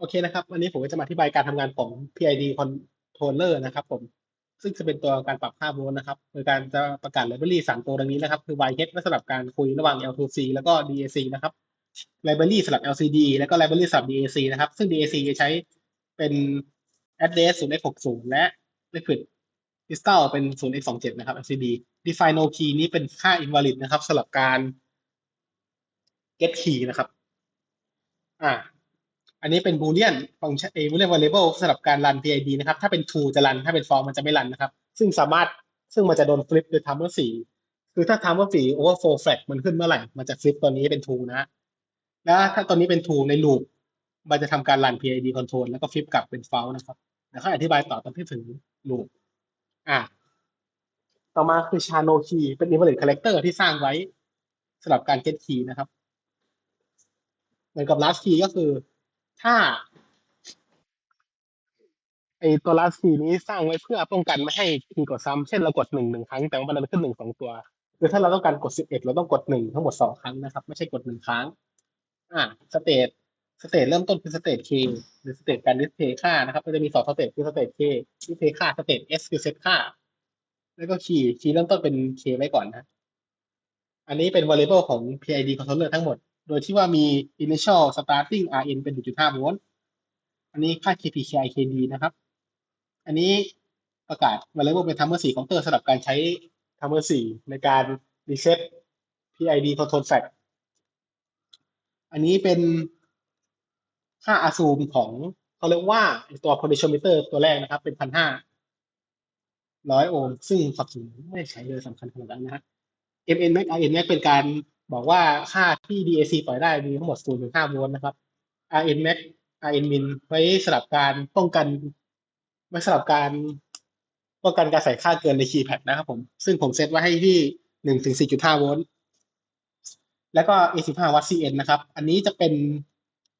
โอเคนะครับ วันนี้ผมก็จะมาอธิบายการทำงานของ PID controller นะครับผม ซึ่งจะเป็นตัวการปรับค่าโวลต์นะครับ โดยการจะประกาศ library สามตัวดังนี้นะครับ คือ YH ไว้สำหรับการคุยระหว่าง L2C แล้วก็ DAC นะครับ library สำหรับ LCD แล้วก็ library สำหรับ DAC นะครับ ซึ่ง DAC จะใช้เป็น address 0x60 และ liquid crystal เป็น 0x27 นะครับ LCD define no key นี้เป็นค่า invalid นะครับสำหรับการ get key นะครับ อ่า อันนี้เป็น boolean ฟังก์ชันเอ boolean variable สำหรับการ run PID นะครับ ถ้าเป็น true จะรัน ถ้าเป็น false มันจะไม่รันนะครับ ซึ่งสามารถ ซึ่งมันจะโดน flip โดย timer สี่คือถ้า timer สี่ overflow flag มันขึ้นเมื่อไหร่ มันจะ flip ตัวนี้เป็น true นะ แล้วถ้าตัวนี้เป็น true ใน loop มันจะทำการ run PID control แล้วก็ flip กลับเป็น false นะครับเดี๋ยวค่ออธิบายต่อตอนที่ถึง loop อ่าต่อมาคือ channel key เป็น invalid character ที่สร้างไว้สำหรับการ get key นะครับ เหมือนกับ last key ก็คือ ถ้า ไอตัว last key นี้สร้างไว้เพื่อป้องกันไม่ให้คีย์กดซ้ำเช่นเรากดหนึ่งหนึ่งครั้งแต่ว่ามันขึ้นหนึ่งสองตัวคือถ้าเราต้องการกดสิบเอ็ดเราต้องกดหนึ่งทั้งหมดสองครั้งนะครับ ไม่ใช่กดหนึ่งครั้ง อ่าสเตตสเตตเริ่มต้นคือสเตต k หรือสเตตการดิสเพย์ค่านะครับมันจะมีสองสเตตคือสเตต k ดิสเพย์ค่าสเตต s คือเซตค่า แล้วก็ key key เริ่มต้นเป็น k ไว้ก่อนนะ อันนี้เป็น variable ของ PID controller ทั้งหมด โดยที่ว่ามี initial starting rn เป็น 1.5 โวลต์ อันนี้ค่า kpki kd นะครับ อันนี้ประกาศ variable เป็น timer 4 counter สำหรับการใช้ timer 4 ในการ reset PID control flag อันนี้เป็นค่า assume ของเขาเรียกว่าตัว potentiometer ตัวแรกนะครับ เป็น 1,500 โอห์ม ซึ่งความสูงไม่ใช้เลยสำคัญขนาดนั้นนะฮะ MN max RN max เป็นการ บอกว่าค่าที่ DAC ปล่อยได้มีทั้งหมด 0.5 โวลต์นะครับ RN max RN min ไว้สำหรับการป้องกันไว้สำหรับการป้องกันการใส่ค่าเกินในคีย์แพดนะครับผม ซึ่งผมเซตไว้ให้ที่ 1-4.5 โวลต์ แล้วก็ A15 วัตต์ CN นะครับ อันนี้จะเป็น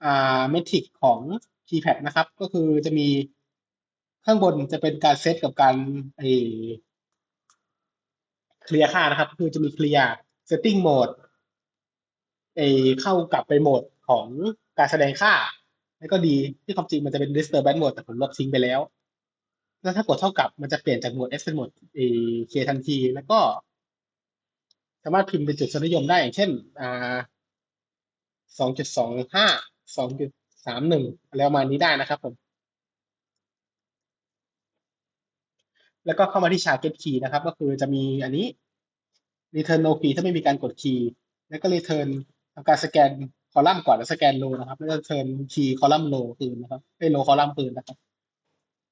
อ่าเมทริกของคีย์แพดนะครับ ก็คือจะมีข้างบนจะเป็นการเซตกับการไอเคลียร์ค่านะครับ คือจะมีเคลียร์ setting mode ไอเข้ากลับไปโหมดของการแสดงค่าแล้วก็ดีที่ความจริงมันจะเป็น disturbance mode แต่ผมลบทิ้งไปแล้ว แล้วถ้ากดเท่ากับมันจะเปลี่ยนจากโหมด S เป็นโหมดเอเคทันที แล้วก็ สามารถพิมพ์เป็นจุดสนิยมได้อย่างเช่นอ่าสองจุดสองห้าสองจุดสามหนึ่งอะไรประมาณนี้ได้นะครับผม แล้วก็เข้ามาที่ชาร์เก็ตคีย์นะครับ ก็คือจะมีอันนี้ return no key ถ้าไม่มีการกดคีย์แล้วก็ return ำการสแกนคอลัมน์ก่อนแล้วสแกนโลนะครับแล้วก็ return key คอลัมน์โลคืนนะครับไอ้โลคอลัมน์คืนนะครับ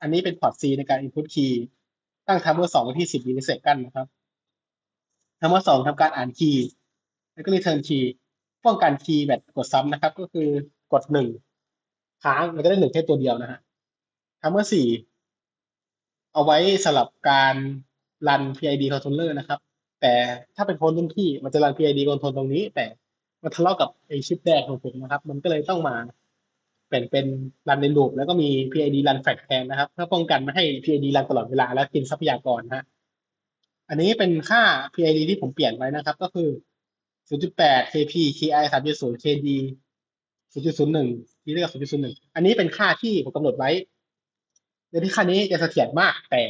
อันนี้เป็นพอร์ต C ในการ input key ตั้ง timer สองไว้ที่10มิลลิเซกันนะครับ timer สองทำการอ่านคีย์แล้วก็ return key ป้องกันคีย์แบบกดซ้ำนะครับ ก็คือกดหนึ่งค้างมันจะได้หนึ่งแค่ตัวเดียวนะฮะ timer สี่เอาไว้สำหรับการรัน PID controller นะครับ แต่ถ้าเป็นคนรุ่นพี่มันจะรัน PID control ตรงนี้ แต่ มันทะเลาะกับไอชิปแรกของผมนะครับ มันก็เลยต้องมาเปลี่ยนเป็นรันในลูปแล้วก็มี PID run flag แทนนะครับเพื่อป้องกันไม่ให้ PID รันตลอดเวลาและกินทรัพยากรนะฮะอันนี้เป็นค่า PID ที่ผมเปลี่ยนไว้นะครับ ก็คือ 0.8 kp ki 3.0 kd 0.01ที่เรียก0.01 อันนี้เป็นค่าที่ผมกำหนดไว้ในที่ค่านี้จะเสถียรมากแต่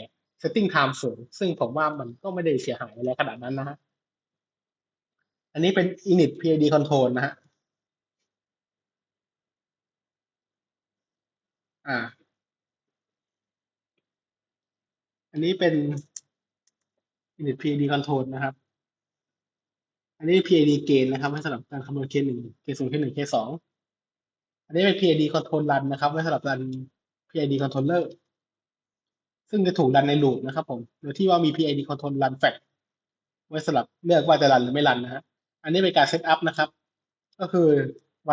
setting time สูงซึ่งผมว่ามันก็ไม่ได้เสียหายอะไรขนาดนั้นนะฮะ อันนี้เป็น init PID control นะฮะ อ่า อันนี้เป็น init PID control นะครับ อันนี้ PID gain นะครับไว้สำหรับการคำนวณ K หนึ่ง K ศูนย์ K หนึ่ง K สอง อันนี้เป็น PID control run นะครับไว้สำหรับรัน PID controller ซึ่งจะถูกรันในลูปนะครับผม โดยที่ว่ามี PID control run flag ไว้สำหรับเลือกว่าจะรันหรือไม่รันนะฮะ อันนี้เป็นการเซตอัพนะครับ ก็คือ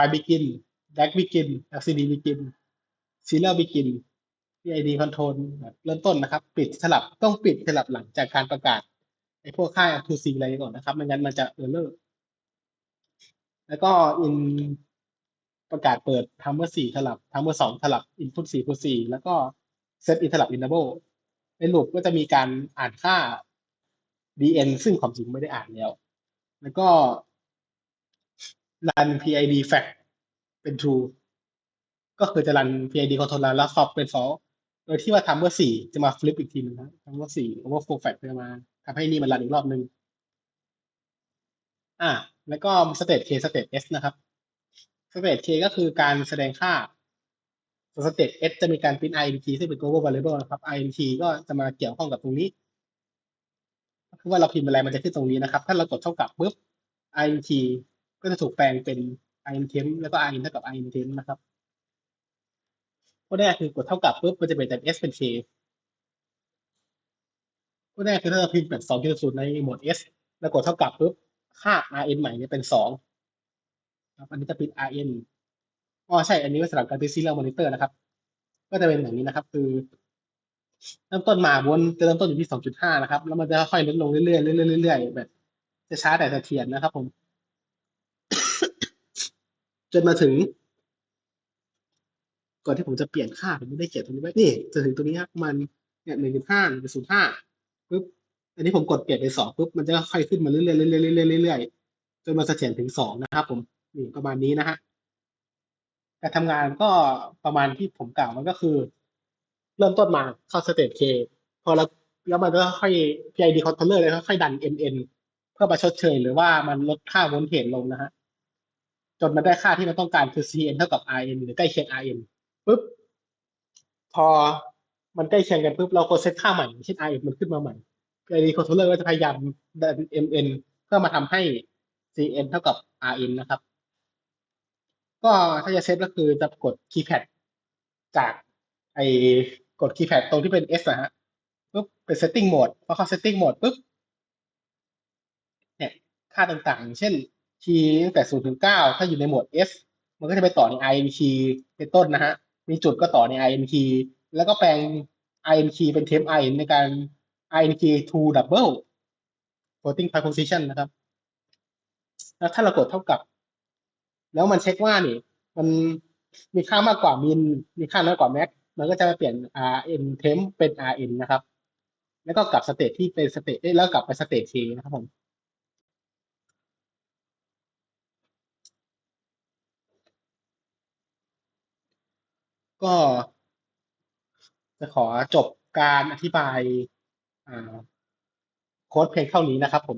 y begin dac begin lcd begin serial begin PID control แบบเริ่มต้นนะครับ ปิดสลับต้องปิดสลับหลังจากการประกาศไอ้พวกค่า 2C อะไรก่อนนะครับ ไม่งั้นมันจะ error แล้วก็ in ประกาศเปิด timer 4สลับ timer 2สลับ input 4 plus 4แล้วก็ set in สลับ interval ในลูปก็จะมีการอ่านค่า dn ซึ่งความจริงไม่ได้อ่านแล้ว แล้วก็ run PID fact เป็น true ก็คือจะรัน PID control แล้ว stop เป็น false โดยที่ว่า timer สี่จะมา flip อีกทีหนึงนะ timer สี่ overflow flag จะมาทำให้นี่มันรันอีกรอบหนึ่งอ่าแล้วก็ state k state s นะครับ state k ก็คือการแสดงค่าส่วน state s จะมีการ print int ซึ่งเป็น global variable นะครับ int ก็จะมาเกี่ยวข้องกับตรงนี้ ว่าเราพิมพ์อะไรมันจะขึ้นตรงนี้นะครับ ถ้าเรากดเท่ากับปุ๊บ int ก็จะถูกแปลงเป็น int temp แล้วก็ int เท่ากับ int temp นะครับข้อแรกคือกดเท่ากับปุ๊บมันจะเปลี่ยนจาก s เป็น k ข้อแรกคือถ้าเราพิมพ์แบบ2.0ในโหมด s แล้วกดเท่ากับปุ๊บค่า rn ใหม่เนี่ยเป็น2ครับอันนี้จะเป็น rn อ๋อใช่ อันนี้ไว้สำหรับการเป็น serial monitor นะครับ ก็จะเป็นอย่างนี้นะครับ คือ เริ่มต้นมาบนจะเริ่มต้นอยู่ที่2.5นะครับ แล้วมันจะค่อยๆลดลงเรื่อยๆเรื่อยๆเรื่อยๆแบบ จะช้าแต่เสถียรนะครับ ผม จนมาถึง ก่อนที่ผมจะเปลี่ยนค่าผมไม่ได้เขียนตรงนี้ไว้นี่จะถึงตรงนี้ครับมันเนี่ยหนึ่งจุดห้าหนึ่งจุดศูนย์ห้าปุ๊บอันนี้ผมกดเปลี่ยนไปสองปุ๊บมันจะค่อยขึ้นมาเรื่อยๆเรื่อยๆเรื่อยๆเรื่อยๆจนมาเสถียรถึงสองนะครับผมนี่ประมาณนี้นะฮะการทำงานก็ประมาณที่ผมกล่าวมันก็คือ เริ่มต้นมาเข้าสเตจเคพอแล้วแล้วมันก็ค่อย PID controller เลยค่อยดัน MN เพื่อมาชดเชยหรือว่ามันลดค่าโวลเทจลงนะฮะจนมันได้ค่าที่มันต้องการคือ CN เท่ากับ RN หรือใกล้เคียง RN ปุ๊บพอมันใกล้เคียงกันปุ๊บเราก็เซตค่าใหม่เช่น RN มันขึ้นมาใหม่ PID controller ก็จะพยายามดัน MN เพื่อมาทำให้ CN เท่ากับ RN นะครับ ก็ถ้าจะเซตก็คือจะกดคีย์แพดจากไอ กดคีย์แพดตรงที่เป็น S นะฮะปุ๊บเป็น setting mode พอเข้า setting mode ปุ๊บเนี่ยค่าต่างๆ เช่นคีย์ตั้งแต่0ถึง9ถ้าอยู่ในโหมด S มันก็จะไปต่อใน IN key เป็นต้นนะฮะ มีจุดก็ต่อใน IN key แล้วก็แปลง IN key เป็น temp i ในการ IN key to double floating point position นะครับ แล้วถ้าเรากดเท่ากับ แล้วมันเช็คว่านี่ มันมีค่ามากกว่ามิน มีค่าน้อยกว่าแม็ก มันก็จะมาเปลี่ยน rn temp เป็น rn นะครับ แล้วก็กลับสเตตที่เป็นสเตตแล้วกลับไปสเตต k นะครับผมก็จะขอจบการอธิบายโค้ดเพียงเท่านี้นะครับผม